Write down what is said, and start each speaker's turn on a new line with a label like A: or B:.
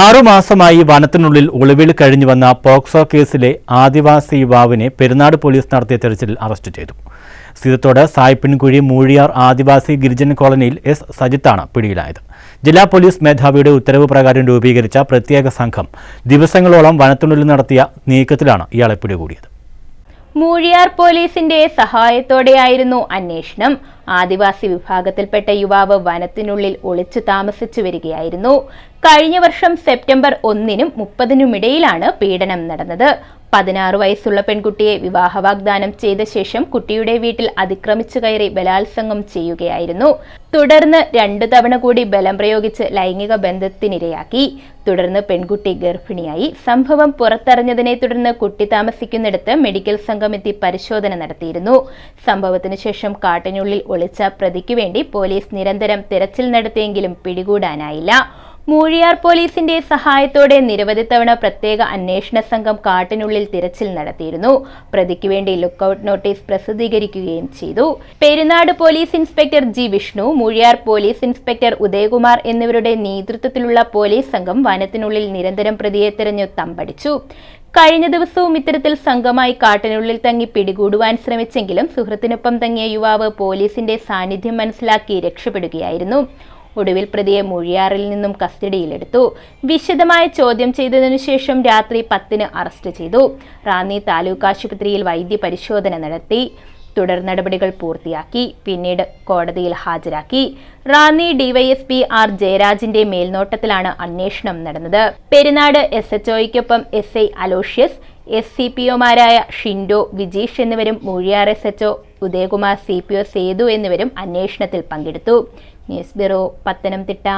A: ആറുമാസമായി വനത്തിനുള്ളിൽ ഒളിവിൽ കഴിഞ്ഞു വന്ന പോക്സോ കേസിലെ ആദിവാസി യുവാവിനെ പെരുന്നാട് പോലീസ് നടത്തിയ തെരച്ചിലിൽ അറസ്റ്റ് ചെയ്തു. സ്ഥിതത്തോട് സായ്പിൻകുഴി മൂഴിയാർ ആദിവാസി ഗിരിജൻ കോളനിയിൽ എസ് സജിത്താണ് പിടിയിലായത്. ജില്ലാ പോലീസ് മേധാവിയുടെ ഉത്തരവ് പ്രകാരം രൂപീകരിച്ച പ്രത്യേക സംഘം ദിവസങ്ങളോളം വനത്തിനുള്ളിൽ നടത്തിയ നീക്കത്തിലാണ് ഇയാളെ പിടികൂടിയത്.
B: മൂഴിയാർ പോലീസിന്റെ സഹായത്തോടെയായിരുന്നു അന്വേഷണം. ആദിവാസി വിഭാഗത്തിൽപ്പെട്ട യുവാവ് വനത്തിനുള്ളിൽ ഒളിച്ചു താമസിച്ചു വരികയായിരുന്നു. കഴിഞ്ഞ വർഷം സെപ്റ്റംബർ ഒന്നിനും മുപ്പതിനുമിടയിലാണ് പീഡനം നടന്നത്. പതിനാറ് വയസ്സുള്ള പെൺകുട്ടിയെ വിവാഹ വാഗ്ദാനം ചെയ്ത ശേഷം കുട്ടിയുടെ വീട്ടിൽ അതിക്രമിച്ചു കയറി ബലാത്സംഗം ചെയ്യുകയായിരുന്നു. തുടർന്ന് രണ്ടു തവണ കൂടി ബലം പ്രയോഗിച്ച് ലൈംഗിക ബന്ധത്തിനിരയാക്കി. തുടർന്ന് പെൺകുട്ടി ഗർഭിണിയായി. സംഭവം പുറത്തറിഞ്ഞതിനെ തുടർന്ന് കുട്ടി താമസിക്കുന്നിടത്ത് മെഡിക്കൽ സംഘം എത്തി പരിശോധന നടത്തിയിരുന്നു. സംഭവത്തിന് ശേഷം കാട്ടിനുള്ളിൽ ഒളിച്ച പ്രതിക്ക് വേണ്ടി പോലീസ് നിരന്തരം തിരച്ചിൽ നടത്തിയെങ്കിലും പിടികൂടാനായില്ല. മൂഴിയാർ പോലീസിന്റെ സഹായത്തോടെ നിരവധി തവണ പ്രത്യേക അന്വേഷണ സംഘം കാട്ടിനുള്ളിൽ തിരച്ചിൽ നടത്തിയിരുന്നു. പ്രതിക്ക് വേണ്ടി ലുക്കൌട്ട് നോട്ടീസ് പ്രസിദ്ധീകരിക്കുകയും ചെയ്തു. Perunad police inspector G Vishnu Moozhiyar police inspector Udayakumar എന്നിവരുടെ നേതൃത്വത്തിലുള്ള പോലീസ് സംഘം വനത്തിനുള്ളിൽ നിരന്തരം പ്രതിയെ തെരഞ്ഞു തമ്പടിച്ചു. കഴിഞ്ഞ ദിവസവും ഇത്തരത്തിൽ സംഘമായി കാട്ടിനുള്ളിൽ തങ്ങി പിടികൂടുവാൻ ശ്രമിച്ചെങ്കിലും സുഹൃത്തിനൊപ്പം തങ്ങിയ യുവാവ് പോലീസിന്റെ സാന്നിധ്യം മനസ്സിലാക്കി രക്ഷപ്പെടുകയായിരുന്നു. ഒടുവിൽ പ്രതിയെ മുഴിയാറിൽ നിന്നും കസ്റ്റഡിയിലെടുത്തു. വിശദമായ ചോദ്യം ചെയ്തതിനു ശേഷം രാത്രി പത്തിന് അറസ്റ്റ് ചെയ്തു. റാന്നി താലൂക്ക് ആശുപത്രിയിൽ വൈദ്യ പരിശോധന നടത്തി. തുടർ നടപടികൾ പൂർത്തിയാക്കി. പിന്നീട് കോടതിയിൽ ഹാജരാക്കി. റാന്നി ഡിവൈഎസ്പി ആർ ജയരാജിന്റെ മേൽനോട്ടത്തിലാണ് അന്വേഷണം നടന്നത്. Perunad S H ഒയ്ക്കൊപ്പം S I Aloysius S C P ഒമാരായ Shindo Vijeesh എന്നിവരും Moozhiyar S H Udayakumar C P O Sethu എന്നിവരും അന്വേഷണത്തിൽ പങ്കെടുത്തു. News bureau Pathanamthitta.